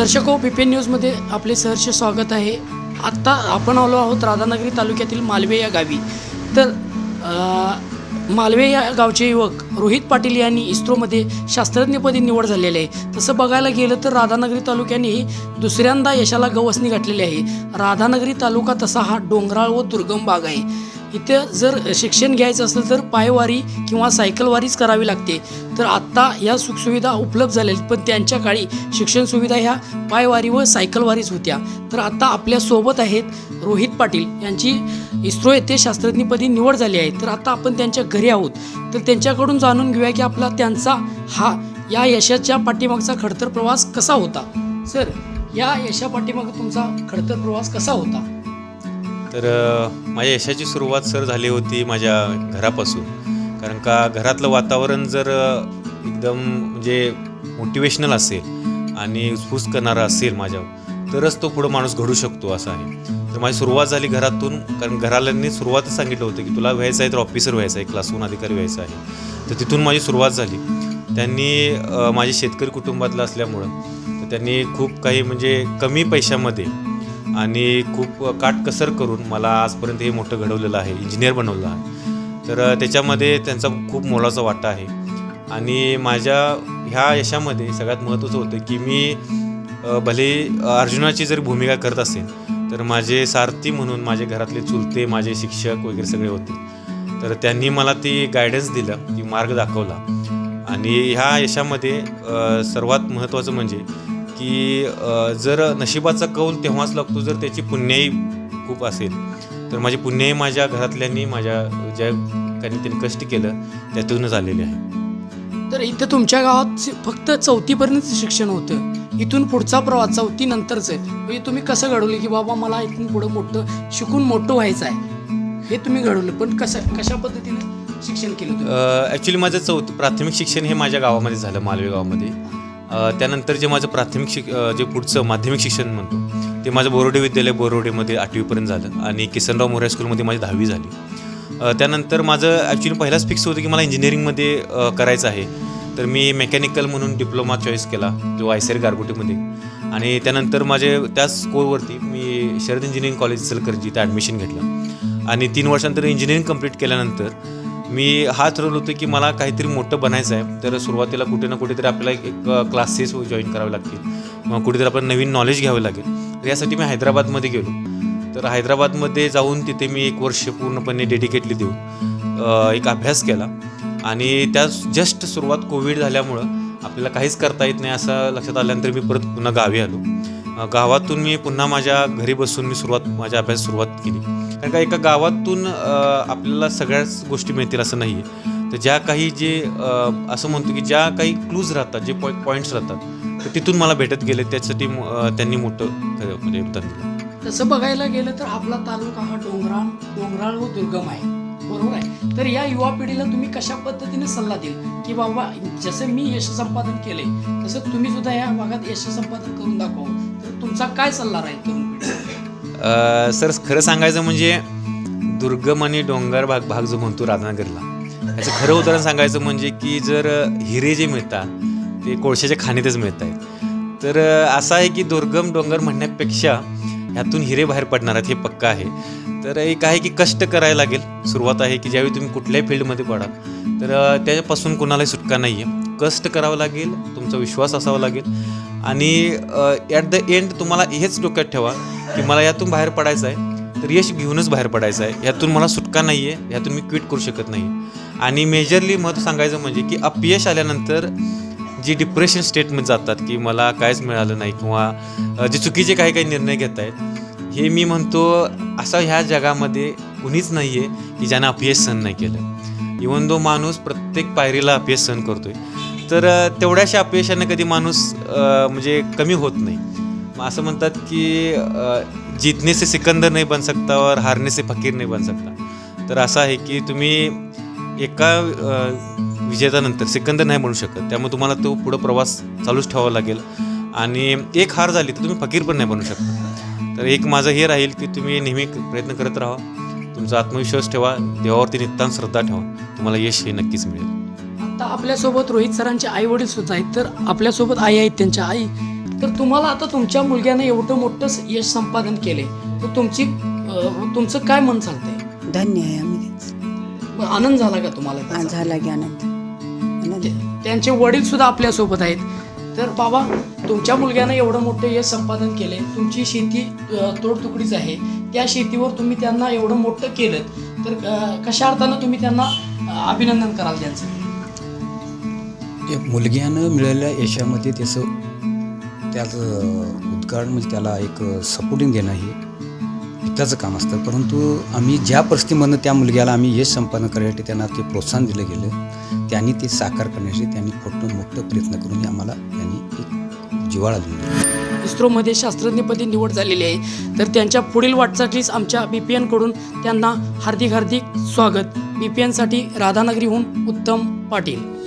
दर्शक हो पी न्यूजमध्ये आपले सहर्ष स्वागत आहे. आत्ता आपण आलो आहोत राधानगरी तालुक्यातील मालवे या गावी. तर मालवे या गावचे युवक रोहित पाटील यांनी इस्रोमध्ये शास्त्रज्ञपदी निवड झालेली आहे. तसं बघायला गेलं तर राधानगरी तालुक्याने दुसऱ्यांदा यशाला गवसणी गाठलेली आहे. राधानगरी तालुका तसा हा डोंगराळ व दुर्गम भाग आहे. इथं जर शिक्षण घ्यायचं असेल तर पायवारी किंवा सायकलवारीच करावी लागते. तर आत्ता या सुखसुविधा उपलब्ध झालेल्या आहेत पण त्यांच्या काळी शिक्षण सुविधा ह्या पायवारी व सायकलवारीच होत्या. तर आत्ता आपल्यासोबत आहेत रोहित पाटील. यांची इस्रो येथे शास्त्रज्ञपदी निवड झाली आहे. तर आता आपण त्यांच्या घरी आहोत. तर त्यांच्याकडून जाणून घेऊया की आपला त्यांचा हा या यशाच्या पाठीमागचा खडतर प्रवास कसा होता? सर या यशा पाठीमागे तुमचा खडतर प्रवास कसा होता? तर माझ्या यशाची सुरुवात सर झाली होती माझ्या घरापासून. कारण का घरातलं वातावरण जर एकदम म्हणजे मोटिवेशनल असेल आणि उत्स्फूर्त करणारा असेल माझ्या तरच तो पुढं माणूस घडू शकतो असं आहे. तर माझी सुरुवात झाली घरातून कारण घराल्यांनी सुरुवातच सांगितलं होतं की तुला व्हायचं आहे तर ऑफिसर व्हायचं आहे क्लासहून अधिकारी व्हायचं आहे. तर तिथून माझी सुरुवात झाली. त्यांनी माझे शेतकरी कुटुंबातलं असल्यामुळं तर त्यांनी खूप काही म्हणजे कमी पैशामध्ये आणि खूप काटकसर करून मला आजपर्यंत हे मोठं घडवलेलं आहे इंजिनियर बनवलं आहे. तर त्याच्यामध्ये त्यांचा खूप मोलाचा वाटा आहे. आणि माझ्या ह्या यशामध्ये सगळ्यात महत्त्वाचं होतं की मी भले अर्जुनाची जर भूमिका करत असेल तर माझे सारथी म्हणून माझे घरातले चुलते माझे शिक्षक वगैरे सगळे होते. तर त्यांनी मला ती गायडन्स दिलं ती मार्ग दाखवला. आणि ह्या यशामध्ये सर्वात महत्त्वाचं म्हणजे की जर नशिबाचा कौल तेव्हाच लागतो जर त्याची पुण्याई खूप असेल. तर माझी पुण्याई माझ्या घरातल्यांनी माझ्या ज्या काही त्यांनी कष्ट केलं त्यातूनच आलेले आहे. तर इथं तुमच्या गावात फक्त चौथीपर्यंत शिक्षण होतं. इथून पुढचा प्रवास चौथी नंतरच म्हणजे तुम्ही कसं घडवलं की बाबा मला इथून पुढं मोठं शिकून मोठं व्हायचं आहे? हे तुम्ही घडवलं पण कसं कशा पद्धतीनं शिक्षण केलं ॲक्च्युली माझं चौथ प्राथमिक शिक्षण हे माझ्या गावामध्ये झालं मालवे गावामध्ये. त्यानंतर जे माझं प्राथमिक शिक जे पुढचं माध्यमिक शिक्षण म्हणतो ते माझं बोरोडे विद्यालय बोरोडेमध्ये आठवीपर्यंत झालं आणि किसनराव मोरे स्कूलमध्ये माझी दहावी झाली. त्यानंतर माझं ॲक्च्युली पहिलाच फिक्स होतं की मला इंजिनिअरिंगमध्ये करायचं आहे. तर मी मेकॅनिकल म्हणून डिप्लोमा चॉईस केला जो आय सी आर गारगोटीमध्ये. आणि त्यानंतर माझे त्याच स्कोरवरती मी शरद इंजिनिअरिंग कॉलेज इचलकरंजी इथं ॲडमिशन घेतलं. आणि तीन वर्षानंतर इंजिनिअरिंग कंप्लीट केल्यानंतर मी हा ठरवलं होतं की मला काहीतरी मोठं बनायचं आहे. तर सुरुवातीला कुठे ना कुठेतरी आपल्याला एक क्लासेस जॉईन करावे लागतील. मग कुठेतरी आपण नवीन नॉलेज घ्यावं लागेल. तर यासाठी मी हैदराबादमध्ये गेलो. तर हैदराबादमध्ये जाऊन तिथे मी एक वर्ष पूर्णपणे डेडिकेटली देऊन एक अभ्यास केला. आणि त्या जस्ट सुरुवात कोविड झाल्यामुळं आपल्याला काहीच करता येत नाही असं लक्षात आल्यानंतर मी परत पुन्हा गावी आलो. गावातून मी पुन्हा माझ्या घरी बसून मी सुरुवात माझ्या अभ्यास सुरुवात केली. कारण का एका गावातून आपल्याला सगळ्याच गोष्टी मिळतील असं नाही आहे तर ज्या काही जे असं म्हणतो की ज्या काही क्लूज राहतात जे पॉईंट पॉईंट्स राहतात तर तिथून मला भेटत गेले. त्यासाठी त्यांनी मोठं म्हणजे योगदान दिलं. तसं बघायला गेलं तर आपला तालुका हा डोंगराळ डोंगराळ व दुर्गम आहे. बरोबर आहे? तर या युवा पिढीला तुम्ही कशा पद्धतीने सल्ला देईल की बाबा जसं मी यश संपादन केले तसं तुम्ही सुद्धा या भागात यश संपादन करून दाखवा. तर तुमचा काय सल्ला राहील तरुण सर खरं सांगायचं म्हणजे दुर्गम आणि डोंगर भाग भाग जो म्हणतो राधानगरला याचं खरं उदाहरण सांगायचं म्हणजे की जर हिरे जे मिळतात ते कोळशाच्या खाणीतच मिळत आहेत तर असं आहे की दुर्गम डोंगर म्हणण्यापेक्षा ह्यातून हिरे बाहेर पडणार आहेत हे पक्का आहे. तर एक आहे की कष्ट करायला लागेल. सुरुवात आहे की ज्यावेळी तुम्ही कुठल्याही फील्डमध्ये पडाल तर त्याच्यापासून कोणालाही सुटका नाही आहे कष्ट करावं लागेल तुमचा विश्वास असावा लागेल आणि ॲट द एंड तुम्हाला हेच डोक्यात ठेवा की मला यातून बाहेर पडायचं आहे तर यश घेऊनच बाहेर पडायचं आहे. यातून मला सुटका नाही आहे यातून मी क्विट करू शकत नाही. आणि मेजरली महत्त्व सांगायचं म्हणजे की अपयश आल्यानंतर जी डिप्रेशन स्टेटमध्ये जातात की मला कायच मिळालं नाही किंवा जे चुकीचे काही काही निर्णय घेत आहेत हे मी म्हणतो असा ह्या जगामध्ये कुणीच नाही आहे की ज्यानं अपयश सहन नाही केलं. इवन दो माणूस प्रत्येक पायरीला अपयश सहन करतोय तर तेवढ्याशा अपयशानं कधी माणूस म्हणजे कमी होत नाही. मग असं म्हणतात की जितने से सिकंदर नाही बन सकता और हारने से फकीर नाही बन सकता. तर असं आहे की तुम्ही एका विजेतानंतर सिकंदर नाही बनू शकत. त्यामुळे तुम्हाला तो पुढं प्रवास चालूच ठेवावा लागेल. आणि एक हार झाली तर तुम्ही फकीर पण नाही बनू शकता. तर एक माझं हे राहील की तुम्ही नेहमी प्रयत्न करत राहा. तुमचा आत्मविश्वास ठेवा. देवावरती नितांत श्रद्धा ठेवा. तुम्हाला यश हे नक्कीच मिळेल. आता आपल्यासोबत रोहित सरांचे आई वडील सुद्धा आहेत. तर आपल्यासोबत आई आहेत त्यांच्या आई. तर तुम्हाला आता तुमच्या मुलग्यानं एवढं मोठं यश संपादन केले तर तुमची तुमचं काय मन चालतंय? धन्य आहे आम्ही आनंद झाला का तुम्हाला? झाला की आनंद. त्यांचे वडील सुद्धा आपल्यासोबत आहेत. तर बाबा तुमच्या मुलग्यानं एवढं मोठं यश संपादन केले तुमची शेती तोडतुकडीच आहे. त्या शेतीवर तुम्ही त्यांना एवढं मोठं केलं तर कशा अर्थानं तुम्ही त्यांना अभिनंदन कराल त्यांचं? मुलग्यानं मिळालेल्या यशामध्ये त्याचं त्याचं उद्घाटन म्हणजे त्याला एक सपोर्टिंग देणं हे त्याचं काम असतं. परंतु आम्ही ज्या परिस्थितीमधनं त्या मुलग्याला आम्ही यश संपादन करण्यासाठी त्यांना ते प्रोत्साहन दिलं गेलं त्यांनी ते साकार करण्यासाठी त्यांनी खोटं मोठं प्रयत्न करून आम्हाला त्यांनी एक जिवाळा दिली. इस्रोमध्ये शास्त्रज्ञपदी निवड झालेली आहे. तर त्यांच्या पुढील वाटचालीस आमच्या बी पी एनकडून त्यांना हार्दिक हार्दिक स्वागत. बी पी एनसाठी राधानगरीहून उत्तम पाटील.